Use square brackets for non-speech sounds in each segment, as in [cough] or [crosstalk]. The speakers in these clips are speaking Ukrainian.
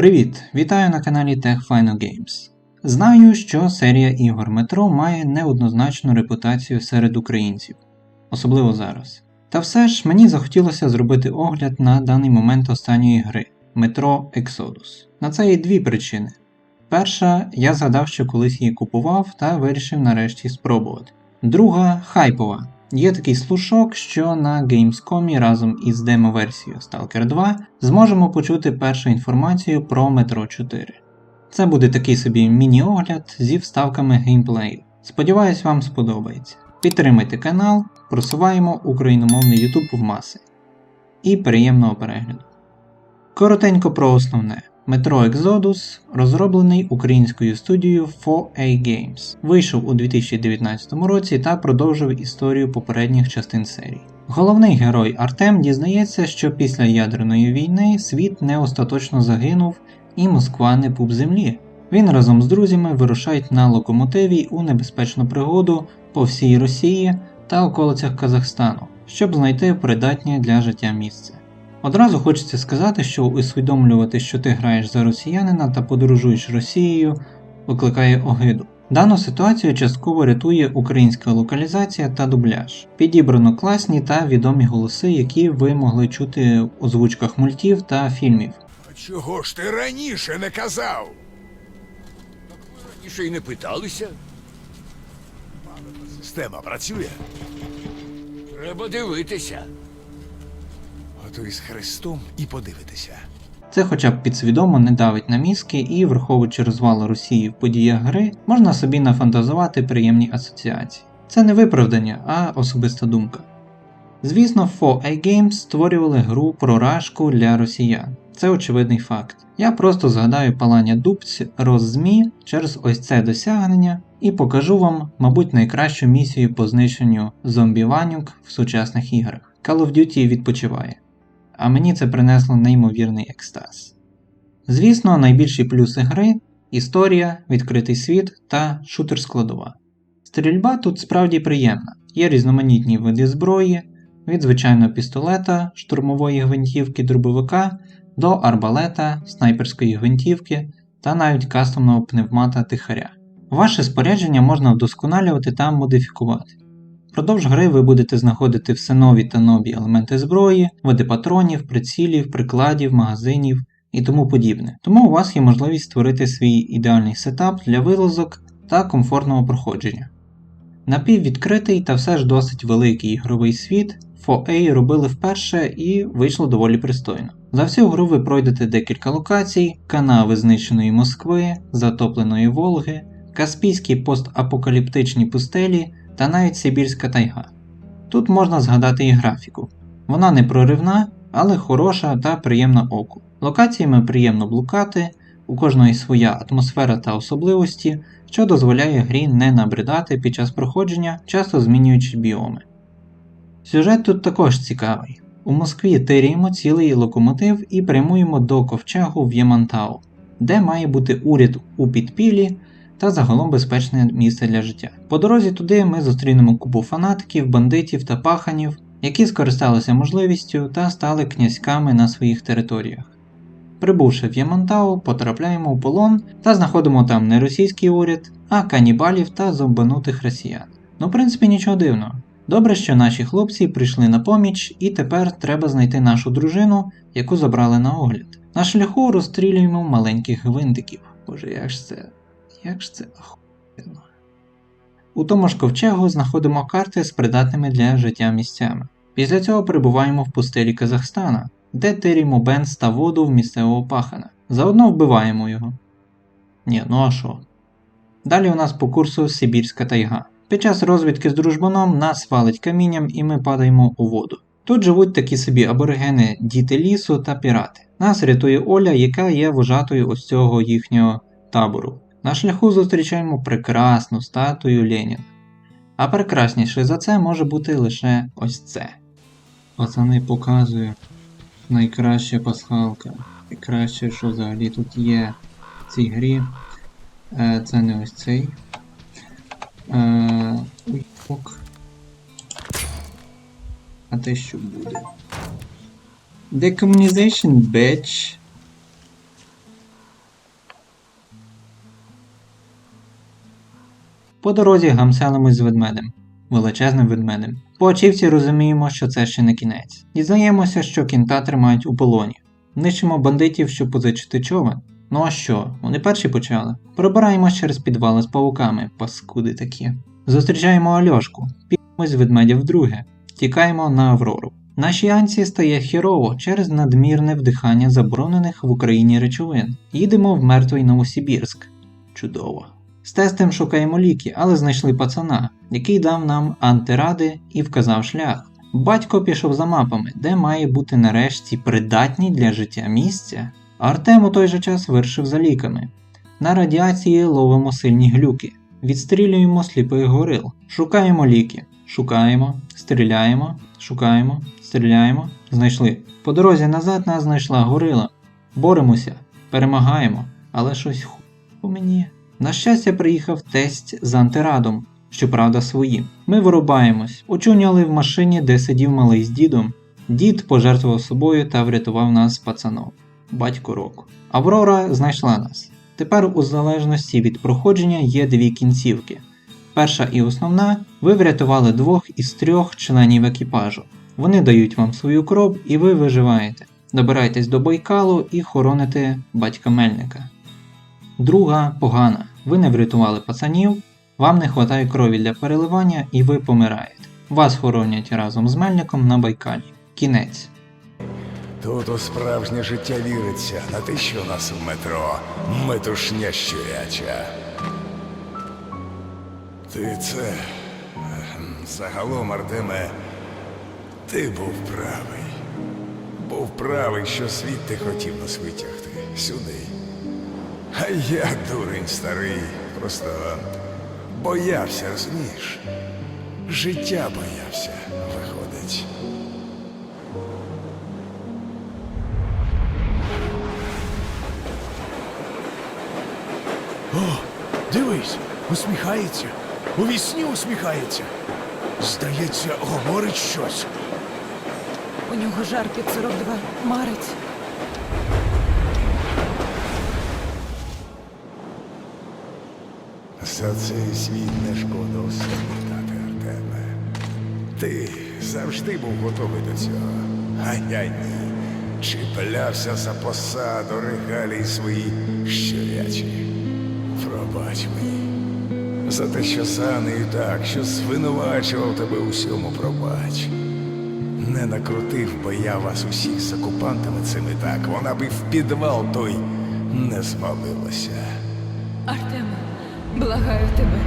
Привіт! Вітаю на каналі Tech Final Games. Знаю, що серія ігор Метро має неоднозначну репутацію серед українців, особливо зараз. Та все ж мені захотілося зробити огляд на даний момент останньої гри Metro Exodus. На це є дві причини. Перша, я згадав, що колись її купував та вирішив нарешті спробувати. Друга хайпова. Є такий слушок, що на Gamescom разом із демо-версією Stalker 2 зможемо почути першу інформацію про Metro 4. Це буде такий собі міні-огляд зі вставками геймплею. Сподіваюсь, вам сподобається. Підтримайте канал, просуваємо україномовний YouTube в маси. І приємного перегляду. Коротенько про основне. Metro Exodus розроблений українською студією 4A Games. Вийшов у 2019 році та продовжив історію попередніх частин серії. Головний герой Артем дізнається, що після ядерної війни світ не остаточно загинув і Москва не пуп землі. Він разом з друзями вирушають на локомотиві у небезпечну пригоду по всій Росії та околицях Казахстану, щоб знайти придатнє для життя місце. Одразу хочеться сказати, що усвідомлювати, що ти граєш за росіянина та подорожуєш Росією, викликає огиду. Дану ситуацію частково рятує українська локалізація та дубляж. Підібрано класні та відомі голоси, які ви могли чути в озвучках мультів та фільмів. А чого ж ти раніше не казав? Так ви раніше й не питалися. Система працює. Треба дивитися. Готуй з Христом і подивитися. Це хоча б підсвідомо не давить на мізки і, враховуючи розвал Росії в подіях гри, можна собі нафантазувати приємні асоціації. Це не виправдання, а особиста думка. Звісно, 4A Games створювали гру про рашку для росіян. Це очевидний факт. Я просто згадаю палання дубць роззмі через ось це досягнення і покажу вам, мабуть, найкращу місію по знищенню зомбі-ванюк в сучасних іграх. Call of Duty відпочиває а мені це принесло неймовірний екстаз. Звісно, найбільші плюси гри історія, відкритий світ та шутер складова. Стрільба тут справді приємна, є різноманітні види зброї, від звичайного пістолета, штурмової гвинтівки дробовика до арбалета, снайперської гвинтівки та навіть кастомного пневмата тихаря. Ваше спорядження можна вдосконалювати та модифікувати. Впродовж гри ви будете знаходити все нові та нові елементи зброї, види патронів, прицілів, прикладів, магазинів і тому подібне. Тому у вас є можливість створити свій ідеальний сетап для вилазок та комфортного проходження. Напіввідкритий та все ж досить великий ігровий світ 4A робили вперше і вийшло доволі пристойно. За всю гру ви пройдете декілька локацій, канави знищеної Москви, затопленої Волги, Каспійські постапокаліптичні пустелі та навіть Сибірська тайга. Тут можна згадати і графіку. Вона не проривна, але хороша та приємна оку. Локаціями приємно блукати, у кожної своя атмосфера та особливості, що дозволяє грі не набридати під час проходження, часто змінюючи біоми. Сюжет тут також цікавий. У Москві тиріємо цілий локомотив і прямуємо до ковчегу в Ямантау, де має бути уряд у підпілі та загалом безпечне місце для життя. По дорозі туди ми зустрінемо купу фанатиків, бандитів та паханів, які скористалися можливістю та стали князьками на своїх територіях. Прибувши в Ямантау, потрапляємо у полон та знаходимо там не російський уряд, а канібалів та зомбанутих росіян. Ну, в принципі, нічого дивного. Добре, що наші хлопці прийшли на поміч, і тепер треба знайти нашу дружину, яку забрали на огляд. На шляху розстрілюємо маленьких гвинтиків. Боже, як ж це як ж це охуєнно. У тому ж ковчегу знаходимо карти з придатними для життя місцями. Після цього перебуваємо в пустелі Казахстана, де тирімо бенз та воду в місцевого пахана. Заодно вбиваємо його. Ні, ну а що? Далі у нас по курсу Сибірська тайга. Під час розвідки з дружбаном нас валить камінням і ми падаємо у воду. Тут живуть такі собі аборигени, діти лісу та пірати. Нас рятує Оля, яка є вожатою ось цього їхнього табору. На шляху зустрічаємо прекрасну статую Леніна. А прекрасніше за це може бути лише ось це. Пацани показую найкраща пасхалка. Найкраще, що взагалі тут є в цій грі. Е, Це не ось цей. Е, Ой, ок. А те що буде? Decommunization, bitch. По дорозі гамселимось з ведмедем, величезним ведмедем. По очівці розуміємо, що це ще не кінець. Дізнаємося, що кінта тримають у полоні. Нищимо бандитів, щоб позичити човен. Ну а що, вони перші почали. Пробираємось через підвали з павуками, паскуди такі. Зустрічаємо Альошку, підемось з ведмедя вдруге, тікаємо на Аврору. Нашій Анці стає хірово через надмірне вдихання заборонених в Україні речовин. Їдемо в мертвий Новосибірськ. Чудово. З тестем шукаємо ліки, але знайшли пацана, який дав нам антиради і вказав шлях. Батько пішов за мапами, де має бути нарешті придатні для життя місця. Артем у той же час вирішив за ліками. На радіації ловимо сильні глюки, відстрілюємо сліпих горил, шукаємо ліки, шукаємо, стріляємо, шукаємо, стріляємо, знайшли. По дорозі назад нас знайшла горила. Боремося, перемагаємо, але щось ху у мені. На щастя, приїхав тесть з антирадом, щоправда, своїм. Ми вирубаємось, очуняли в машині, де сидів малий з дідом. Дід пожертвував собою та врятував нас з пацаном. Батько року. Аврора знайшла нас. Тепер, у залежності від проходження, є дві кінцівки. Перша і основна, ви врятували двох із трьох членів екіпажу. Вони дають вам свою кров і ви виживаєте. Добирайтесь до Байкалу і хороните батька Мельника. Друга погана. Ви не врятували пацанів, вам не вистачає крові для переливання і ви помираєте. Вас хоронять разом з Мельником на Байкалі. Кінець. Тут у справжнє життя віриться, на те, що у нас в метро метушня щуряча. Ти це. ем, Загалом, Артеме, ти був правий. Був правий, що світ ти хотів нас витягти сюди. А я, дурень старий, просто боявся, розумієш? Життя боявся, виходить. О, дивись, усміхається. У вісні усміхається. Здається, говорить щось. У нього жар під 42. Марить. За цей світ не шкода віддати, Артеме. Ти завжди був готовий до цього. А я ні. Чіплявся за посаду регалій свої щурячі. Пробач мені. За те, що за нею так, що звинувачував тебе усьому, пробач. Не накрутив би я вас усіх з окупантами цими так, вона би в підвал той не звалилася. Артеме, благаю тебе,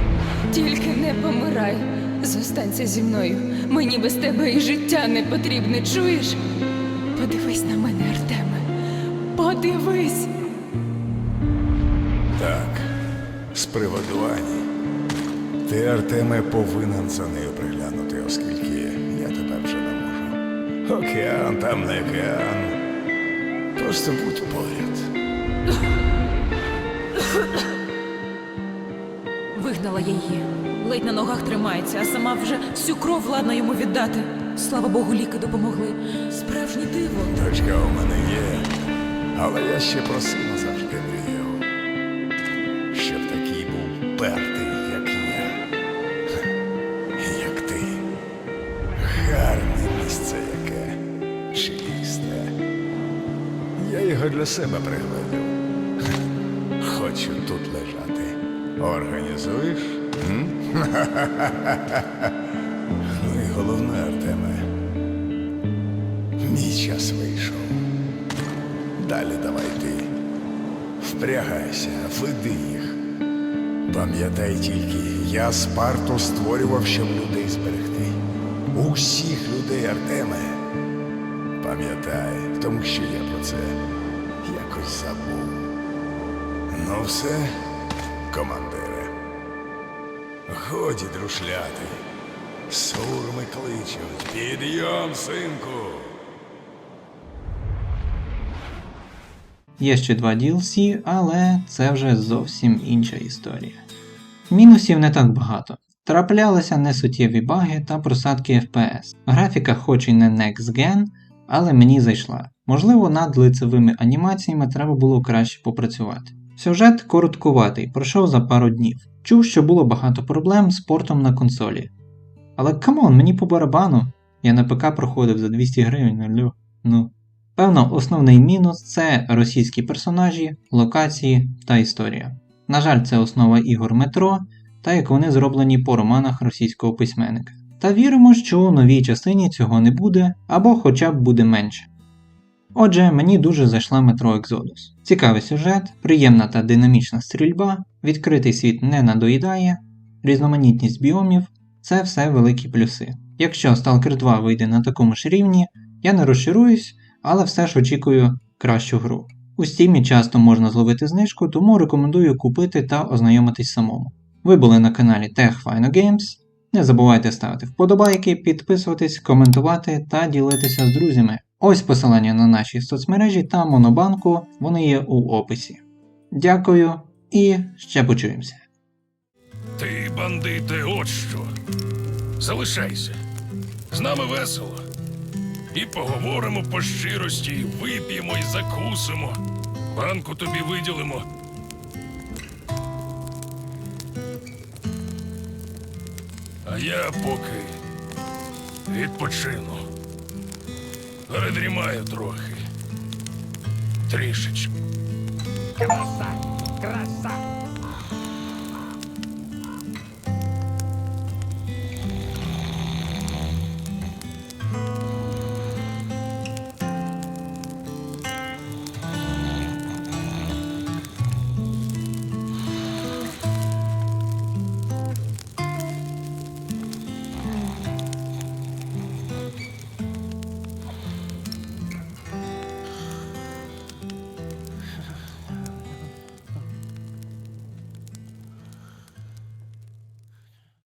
тільки не помирай. Зостанься зі мною. Мені без тебе і життя не потрібне, чуєш? Подивись на мене, Артеме. Подивись. Так, з приводу Ані. Ти, Артеме, повинен за нею приглянути, оскільки я тепер вже не можу. Океан там не океан. Просто будь поряд. Вигнала її. Ледь на ногах тримається, а сама вже всю кров ладна йому віддати. Слава Богу, ліки допомогли. Справжнє диво. Дочка у мене є, але я ще про сина завжди мріяв. Щоб такий був пертий, як я. Як ти. Гарне місце яке. Чисте. Я його для себе приглядів. Хочу тут лежати. Організуєш? [laughs] Ну і головне, Артеме. Мій час вийшов. Далі давай ти. Впрягайся, веди їх. Пам'ятай тільки, я Спарту створював, щоб людей зберегти. Усіх людей, Артеме. Пам'ятай, тому що я про це якось забув. Ну все, командире. Годі друшляти. Сурми кличуть. Підйом, синку. Є ще два DLC, але це вже зовсім інша історія. Мінусів не так багато. Траплялися несуттєві баги та просадки FPS. Графіка хоч і не Next Gen, але мені зайшла. Можливо, над лицевими анімаціями треба було краще попрацювати. Сюжет короткуватий, пройшов за пару днів. Чув, що було багато проблем з портом на консолі. Але камон, мені по барабану. Я на ПК проходив за 200 гривень, алло. Ну. Певно, основний мінус це російські персонажі, локації та історія. На жаль, це основа ігор метро, та як вони зроблені по романах російського письменника. Та віримо, що у новій частині цього не буде, або хоча б буде менше. Отже, мені дуже зайшла метро Exodus. Цікавий сюжет, приємна та динамічна стрільба, відкритий світ не надоїдає, різноманітність біомів це все великі плюси. Якщо Stalker 2 вийде на такому ж рівні, я не розчаруюсь, але все ж очікую кращу гру. У стімі часто можна зловити знижку, тому рекомендую купити та ознайомитись самому. Ви були на каналі Tech Fino Games. Не забувайте ставити вподобайки, підписуватись, коментувати та ділитися з друзями. Ось посилання на наші соцмережі та монобанку, вони є у описі. Дякую і ще почуємося. Ти, бандите, от що. Залишайся. З нами весело. І поговоримо по щирості, і вип'ємо і закусимо. Банку тобі виділимо. А я поки відпочину. Передрімаю трохи. Трішечки. Краса, краса,